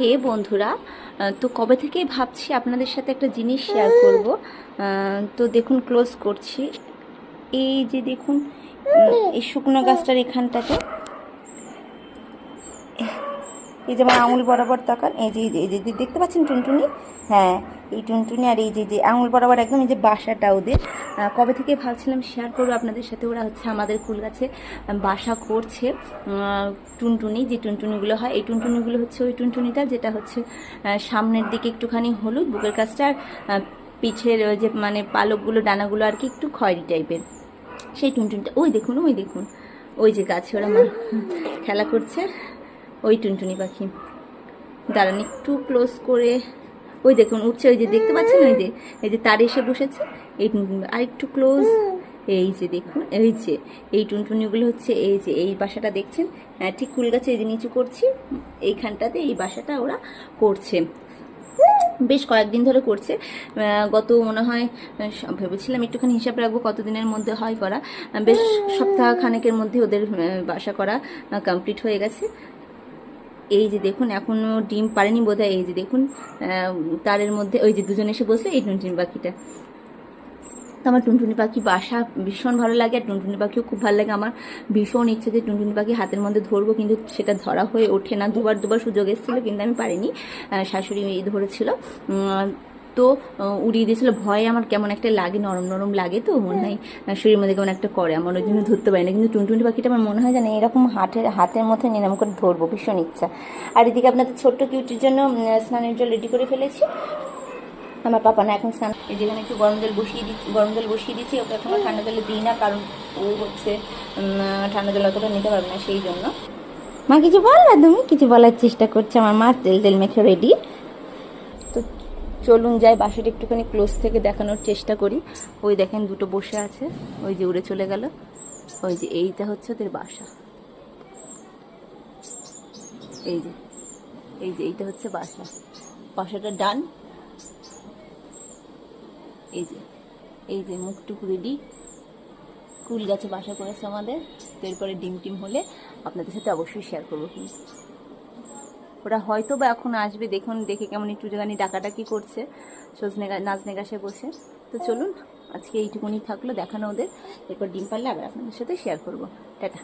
হে বন্ধুরা তো কবে থেকেই ভাবছি আপনাদের সাথে একটা জিনিস শেয়ার করব? তো দেখুন ক্লোজ করছি। এই যে দেখুন এই শুকনো গাছটার এখানটাতে। এই যে আমার আঙুল বরাবর তাকান, এই যে, এই যে- দেখতে পাচ্ছেন টুনটুনি? হ্যাঁ এই টুনটুনি আর এই যে যে আঙুল বরাবর একদম এই যে বাসাটা ওদের। কবে থেকে ভাবছিলাম শেয়ার করব আপনাদের সাথে? ওরা হচ্ছে আমাদের কুল গাছে বাসা করছে। টুনটুনি, যে টুনটুনিগুলো হয়, এই টুনটুনিগুলো হচ্ছে ওই টুনটুনিটা, যেটা হচ্ছে সামনের দিকে একটুখানি হলুদ বুকের কাছটা আর যে মানে পালকগুলো, ডানাগুলো আর কি একটু খয়েরি টাইপের। সেই টুনটুনিটা, ওই দেখুন ওই দেখুন, ওই যে গাছে ওরা খেলা করছে, ওই টুনটুনি পাখি। দাঁড়ান, একটু ক্লোজ করে ওই দেখুন উঠছে ওই যে দেখতে পাচ্ছেন ওই যে এই যে তার এসে বসেছে এই টুনটুনি আর একটু ক্লোজ এই যে দেখুন এই যে এই টুনটুনিগুলো হচ্ছে এই যে এই বাসাটা দেখছেন হ্যাঁ, ঠিক কুল গাছে এই যে নিচু করছি এইখানটাতে এই বাসাটা ওরা করছে। বেশ কয়েকদিন ধরে করছে গত মনে হয় ভেবেছিলাম একটুখানি হিসাব রাখব কতদিনের মধ্যে হয় করা বেশ সপ্তাহ খানেকের মধ্যে ওদের বাসা করা কমপ্লিট হয়ে গেছে। এই যে দেখুন এখনও ডিম পারেনি বোধহয়, এই যে দেখুন তারের মধ্যে ওই যে দুজন এসে বসল, এই টুনটুনি পাখিটা। তো আমার টুনটুনি পাখি বাসা ভীষণ ভালো লাগে, আর টুনটুনি পাখিও খুব ভালো লাগে। আমার ভীষণ ইচ্ছে যে টুনটুনি পাখি হাতের মধ্যে ধরবো, কিন্তু সেটা ধরা হয়ে ওঠে না। দুবার দুবার সুযোগ এসেছিল, কিন্তু আমি পারিনি। শাশুড়ি ধরেছিল। তো উড়িয়ে দিয়েছিল। ভয়ে আমার কেমন একটা লাগে, নরম নরম লাগে তো, মনে হয় শরীরের মধ্যে কেমন একটা করে। আমার ওই জন্য ধরতে পারি না কিন্তু টুনটুনি পাখিটা আমার মনে হয় জানে এরকম হাতের হাতের মধ্যে নিলাম করে ধরবো, ভীষণ ইচ্ছা। আর এদিকে আপনাদের ছোট্ট কিউটির জন্য স্নানের জল রেডি করে ফেলেছি। আমার পাপা না, এখন স্নান যেখানে একটু গরম জল বসিয়ে দিচ্ছি, গরম জল বসিয়ে দিচ্ছি, ওকে এখনও ঠান্ডা জলে দিই না, কারণ ও হচ্ছে ঠান্ডা জল অতটা নিতে পারবে না, সেই জন্য। মা, কিছু বল না তুমি? কিছু বলার চেষ্টা করছে, আমার মা তেল তেল মেখে রেডি চলুন যাই, বাসাটা একটুখানি ক্লোজ থেকে দেখানোর চেষ্টা করি। ওই দেখেন দুটো বসে আছে, ওই যে উড়ে চলে গেল। ওই যে এইটা হচ্ছে ওদের বাসা। এই যে এই যে এইটা হচ্ছে বাসা। বাসাটা ডান। এই যে এই যে মুখটুকু রেডি কুল গাছে বাসা করেছে আমাদের। তো এরপরে ডিম টিম হলে আপনাদের সাথে অবশ্যই শেয়ার করব কিন্তু। ওরা হয়তো বা এখন আসবে, দেখুন, দেখে কেমন একটু জানি ডাকাডাকি করছে সজনেগা নাজনে গাছে বসে। তো চলুন, আজকে এইটুকুনি থাকল দেখানো ওদের। এরপর ডিম পারলে আবার আপনাদের সাথে শেয়ার করব। টাটা।